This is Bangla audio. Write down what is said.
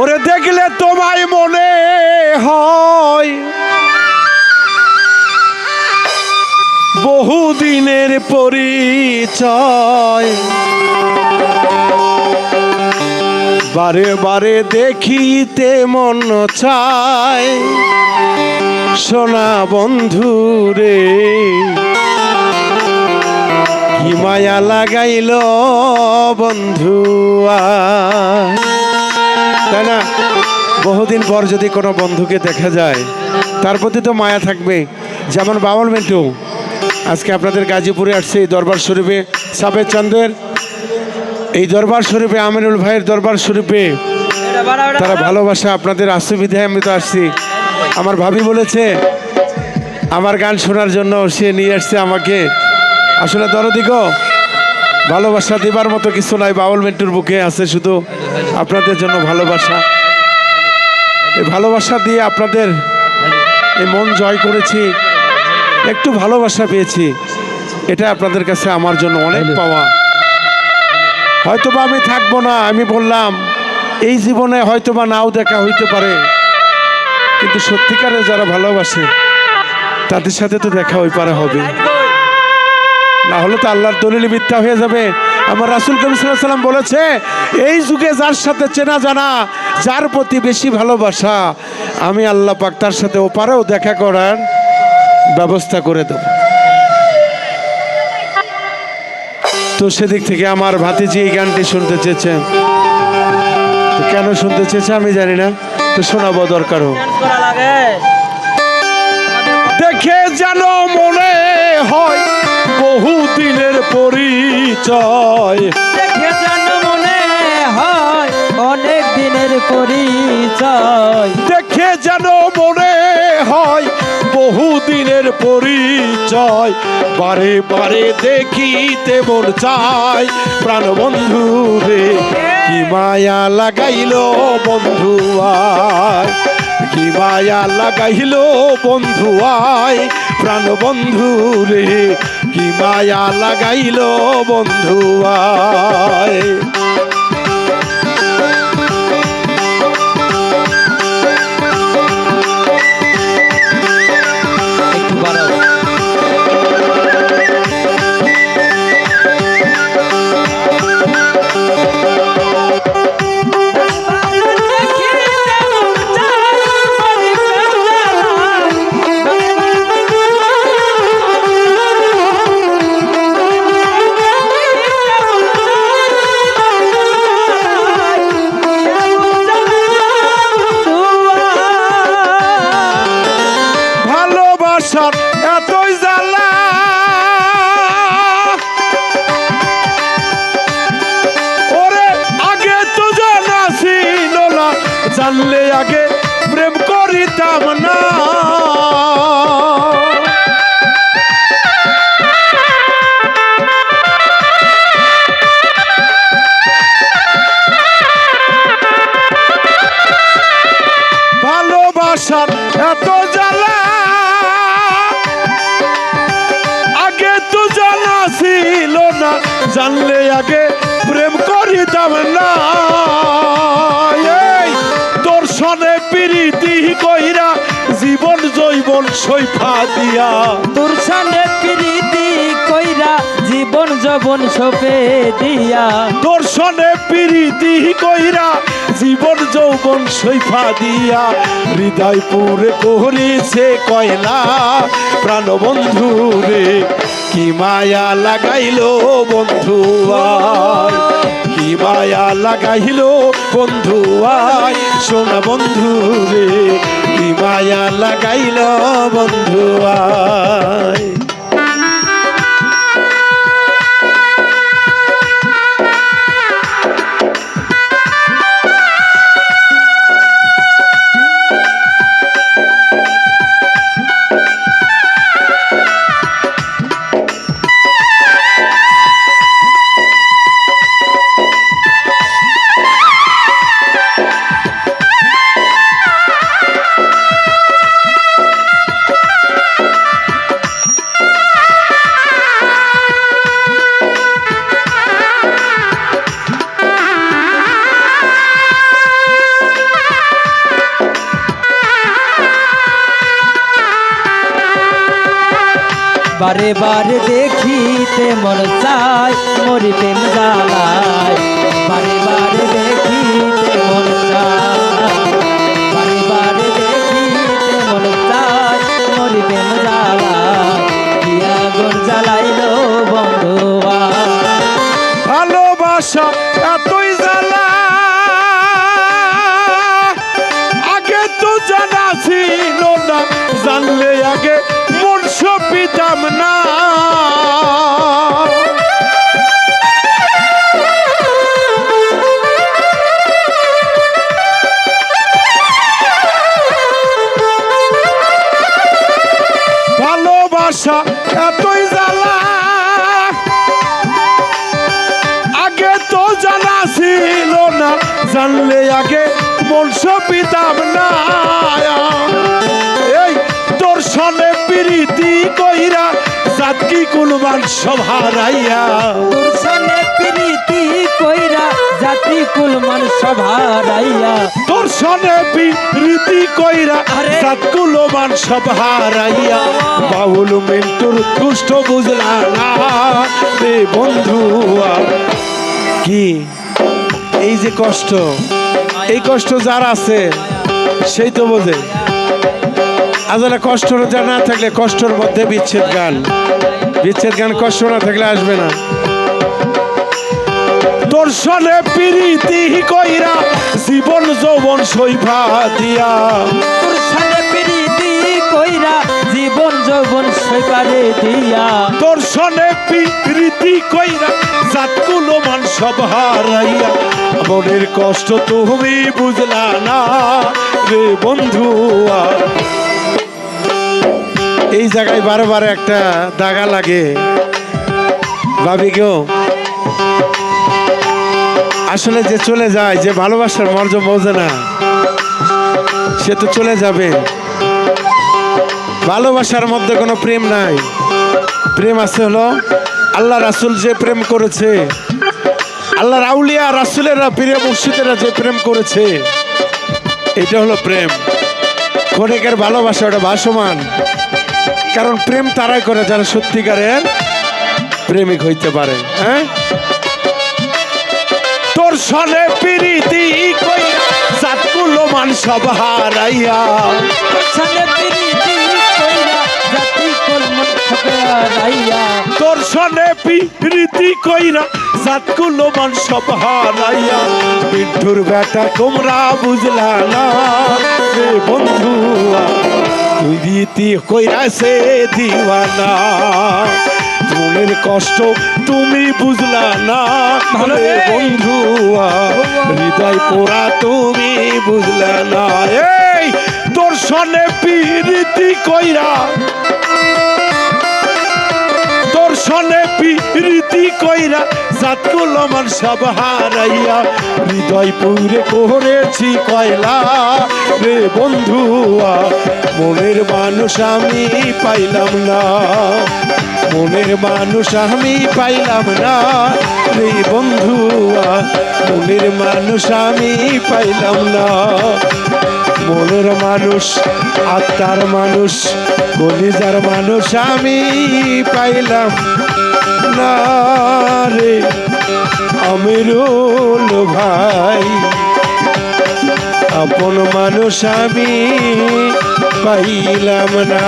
ওরে দেখলে তোমায় মনে হয়। বহুদিনের পরিচয়। বারে বারে দেখিতে মন চায়। সোনা বন্ধু রে কি মায়া লাগাইল বন্ধু আয়। তাই না? বহুদিন পর যদি কোনো বন্ধুকে দেখা যায়, তার প্রতি তো মায়া থাকবে যেমন বাবল মিন্টু, আজকে আপনাদের গাজীপুরে আসছে এই দরবার শরীফে সাবেদ চন্দ্রের এই দরবার শরীফে আমিনুল ভাইয়ের দরবার শরীফে তারা ভালোবাসা, আপনাদের অসুবিধায় আমি তো আসছি। আমার ভাবি বলেছে, আমার গান শোনার জন্য সে নিয়ে আসছে আমাকে। আসলে দরদিক ভালোবাসা দেবার মতো কিছু নাই, বাউল মিন্টুর বুকে আছে শুধু। আপনাদের জন্য ভালোবাসা। এই ভালোবাসা দিয়ে আপনাদের এই মন জয় করেছি। একটু ভালোবাসা পেয়েছি। এটা আপনাদের কাছে আমার জন্য অনেক পাওয়া। হয়তোবা আমি থাকব না আমি বললাম এই জীবনে হয়তোবা নাও দেখা হইতে পারে। কিন্তু সত্যিকারে যারা ভালোবাসে তাদের সাথে তো দেখা হই পারা হবে। না হলে তো আল্লাহর দলিল মিথ্যা হয়ে যাবে। আমার রাসুল সাল্লাম বলেছে এই যুগে যার সাথে চেনা জানা যার প্রতি বেশি ভালোবাসা আমি আল্লাহ পাক তার সাথে ওপারেও দেখা করার ব্যবস্থা করে দেব। তো সেদিক থেকে আমার ভাতিজি এই গানটি শুনতে চেয়েছেন। কেন শুনতে চেয়েছে আমি জানি না তো শোনাবো দরকারও। দেখে যেন মনে হয় বহু দিনের পরিচয়। দেখে যেন মনে হয় অনেক দিনের পরিচয়। দেখে যেন মনে হয় বহু দিনের পরিচয়। বারে বারে দেখিতে মন চায় প্রাণ বন্ধু রে। কি মায়া লাগাইল বন্ধু আয়। কি মায়া লাগাইল বন্ধু আয়। প্রাণ বন্ধু রে কি মায়া লাগাইল বন্ধু আয়। করিতাম না ভালোবাসার এত জ্বালা। আগে তো জানা ছিল না জানলে আগে জৈবন সৈফা দিয়া। তোর সানে প্রীতি কইরা জীবন যবন সপে দিয়া। দর্শনে প্রীতি কইরা জীবন যৌবন সৈফা দিয়া। হৃদয় পুরে করিছে কয়লা প্রাণ বন্ধু রে কি মায়া লাগাইল বন্ধু আয় কি মায়া লাগাইল বন্ধু আয় সোনা বন্ধু রে। মায়া লাগাইল বন্ধু বারে বারে দেখিতে মন চায় মরি প্রেম জ্বালায় বারে বারে দেখিতে মন চায়, বারে বারে দেখিতে মন চায় মরি প্রেম জ্বালায় দিয়া গুণ জ্বালাইলো বন্ধুয়া ভালোবাসা এতই জ্বালা, আগে তো জানা ছিল না, জানলে আগে মন পিতাম না। ভালোবাসা এতই জ্বালা। আগে তো জানা ছিল না, জানলে আগে মনস পিতাম না। এই কইরা জাতকি কুলমান সভারাইয়া? তোর সনে প্রীতি কইরা জাতি কুলমান সভারাইয়া? তোর সনে প্রীতি কইরা। জাত কুলমান সভারাইয়া। বাউল মিন্টুর দুষ্ট বুঝলা না রে বন্ধু কি? এই যে কষ্ট এই কষ্ট যার আছে সেই তো বোঝে। আসলে কষ্ট না থাকলে কষ্টর মধ্যে বিচ্ছেদ গান। বিচ্ছেদ গান কষ্ট না থাকলে আসবে না। দর্শনে প্রীতি কইরা জীবন যৌবন সৈভা দিয়া। তোর সনে প্রীতি কইরা জীবন যৌবন সইপারে দিয়া। দর্শনে প্রীতি কইরা জাতগুলো মান সব হারাইয়া। মনের কষ্ট তুমি বুঝলা না রে বন্ধুয়া। এই জায়গায় বারবার একটা দাগা লাগে। ভাবি কেউ আসলে যে চলে যায়, যে ভালোবাসার মর্য বোঝে না, সে তো চলে যাবে। ভালোবাসার মধ্যে কোনো প্রেম নাই। প্রেম আছে হলো আল্লাহ রাসুল যে প্রেম করেছে আল্লাহ রাউলিয়া রাসুলেরা প্রিয় মুর্শিদেরা যে প্রেম করেছে, এটা হলো প্রেম। ক্ষণিকের ভালোবাসা, ওটা ভাসমান। কারণ প্রেম তারাই করে যারা সত্যিকারের প্রেমিক হইতে পারে হ্যাঁ? তোর সনে প্রীতি কইরা জাতগুলো মান সব হারাইয়া। সনে প্রীতি কইরা জাতি কুলমান সভারাইয়া তোর সনে প্রীতি কইরা জাতগুলো মান সব হারাইয়া। মিঠুর বেটা তোমরা বুঝলা না। রে বন্ধু রীতি কইরাছে দিওয়ানা। মনের কষ্ট তুমি বুঝলা না। ভালো রে। বন্ধু হৃদয় পোড়া তুমি বুঝলা না। এই তোর সনে প্রীতি কইরা তোর সনে প্রীতি কইরা জাতগুলো আমার সব হারাইয়া, হৃদয় পুরে করেছি কয়লা। রে বন্ধুয়া, মনের মানুষ আমি পাইলাম না। মনের মানুষ আমি পাইলাম না। রে বন্ধুয়া, মনের মানুষ আমি পাইলাম না। মনের মানুষ, আত্মার মানুষ, কলিজার মানুষ আমি পাইলাম না রে আমিরুল ভাই। আপন মানুষ আমি পাইলাম না।